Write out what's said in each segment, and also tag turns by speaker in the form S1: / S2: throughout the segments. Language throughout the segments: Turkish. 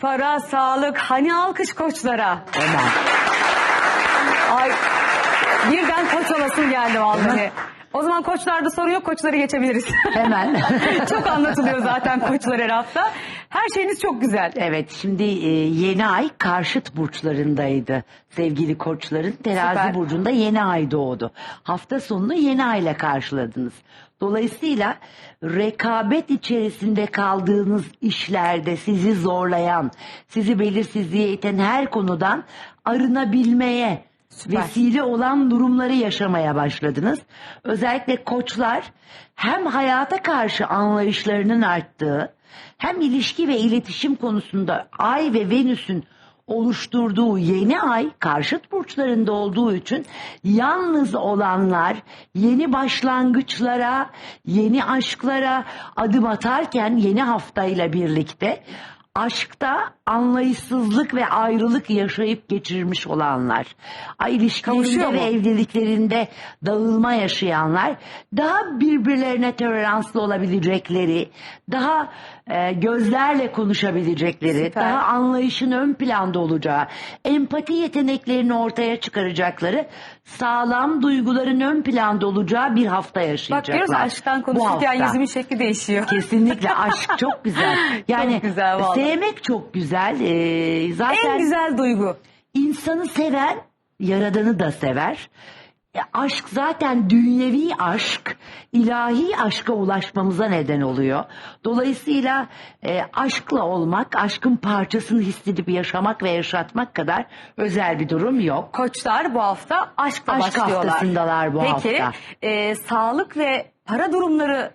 S1: Para, sağlık, hani alkış koçlara.
S2: Hemen.
S1: Ay birden koç olasım geldi vallahi. O zaman koçlarda sorun yok koçları geçebiliriz.
S2: Hemen.
S1: çok anlatılıyor zaten koçlar her hafta. Her şeyiniz çok güzel.
S2: Evet şimdi e, yeni ay karşıt burçlarındaydı sevgili koçların. Terazi
S1: Süper.
S2: burcunda yeni ay doğdu. Hafta sonunu yeni ayla karşıladınız. Dolayısıyla rekabet içerisinde kaldığınız işlerde sizi zorlayan, sizi belirsizliğe iten her konudan arınabilmeye
S1: Süper.
S2: vesile olan durumları yaşamaya başladınız. Özellikle koçlar hem hayata karşı anlayışlarının arttığı hem ilişki ve iletişim konusunda Ay ve Venüs'ün oluşturduğu yeni ay karşıt burçlarında olduğu için yalnız olanlar yeni başlangıçlara, yeni aşklara adım atarken yeni haftayla birlikte aşkta anlayışsızlık ve ayrılık yaşayıp geçirmiş olanlar, ay ilişkilerinde ve evliliklerinde dağılma yaşayanlar daha birbirlerine toleranslı olabilecekleri, daha e, gözlerle konuşabilecekleri,
S1: Süper.
S2: daha anlayışın ön planda olacağı, empati yeteneklerini ortaya çıkaracakları, sağlam duyguların ön planda olacağı bir hafta yaşayacaklar.
S1: Bak diyoruz aşktan konuşurken yüzümün şekli değişiyor.
S2: Kesinlikle aşk çok güzel. Yani
S1: Çok güzel vallahi.
S2: Sevmek çok güzel. Ee, zaten
S1: En güzel duygu.
S2: insanı seven yaradanı da sever. E, aşk zaten dünyevi aşk, ilahi aşka ulaşmamıza neden oluyor. Dolayısıyla e, aşkla olmak, aşkın parçasını hissedip yaşamak ve yaşatmak kadar özel bir durum yok.
S1: Koçlar bu hafta aşkla
S2: Aşk
S1: başlıyorlar.
S2: haftasındalar bu
S1: Peki,
S2: hafta.
S1: e, sağlık ve para durumları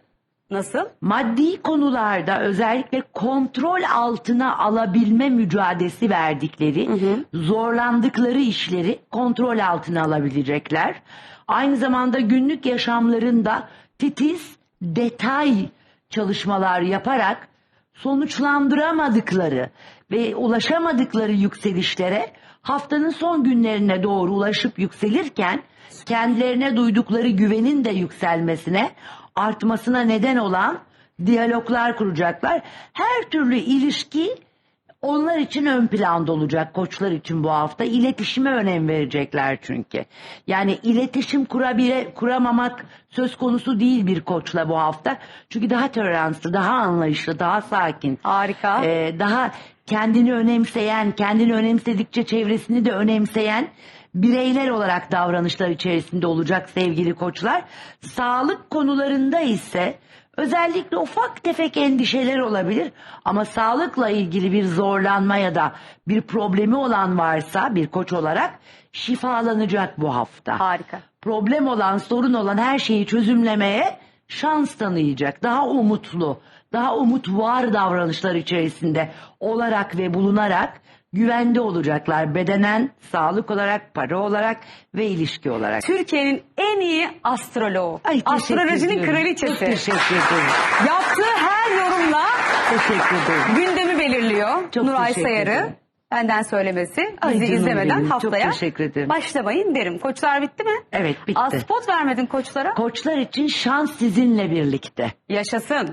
S1: nasıl?
S2: maddi konularda özellikle kontrol altına alabilme mücadelesi verdikleri, zorlandıkları işleri kontrol altına alabilecekler. Aynı zamanda günlük yaşamlarında titiz, detay çalışmalar yaparak sonuçlandıramadıkları ve ulaşamadıkları yükselişlere haftanın son günlerine doğru ulaşıp yükselirken kendilerine duydukları güvenin de yükselmesine, artmasına neden olan diyaloglar kuracaklar. Her türlü ilişki onlar için ön planda olacak koçlar için bu hafta. İletişime önem verecekler çünkü. Yani iletişim kurabile, kuramamak söz konusu değil bir koçla bu hafta. Çünkü daha toleranslı, daha anlayışlı, daha sakin.
S1: Harika.
S2: Ee, daha kendini önemseyen, kendini önemsedikçe çevresini de önemseyen bireyler olarak davranışlar içerisinde olacak sevgili koçlar. Sağlık konularında ise özellikle ufak tefek endişeler olabilir ama sağlıkla ilgili bir zorlanma ya da bir problemi olan varsa bir koç olarak şifalanacak bu hafta
S1: Harika.
S2: problem olan, sorun olan her şeyi çözümlemeye şans tanıyacak. Daha umutlu, daha umut var davranışlar içerisinde olarak ve bulunarak güvende olacaklar. Bedenen, sağlık olarak, para olarak ve ilişki olarak.
S1: Türkiye'nin en iyi astroloğu.
S2: Ay, teşekkür
S1: Astrolojinin
S2: ediyorum.
S1: kraliçesi.
S2: Çok teşekkür ederim.
S1: Yaptığı her yorumla
S2: Teşekkür ederim.
S1: gündemi belirliyor.
S2: Çok
S1: Nuray
S2: teşekkür
S1: Sayarı.
S2: ederim.
S1: Benden söylemesi.
S2: Ay
S1: Bizi
S2: canım
S1: izlemeden
S2: benim, çok
S1: haftaya
S2: teşekkür ederim.
S1: başlamayın derim. Koçlar bitti mi?
S2: Evet bitti.
S1: Az spot vermedin koçlara.
S2: Koçlar için şans sizinle birlikte.
S1: Yaşasın.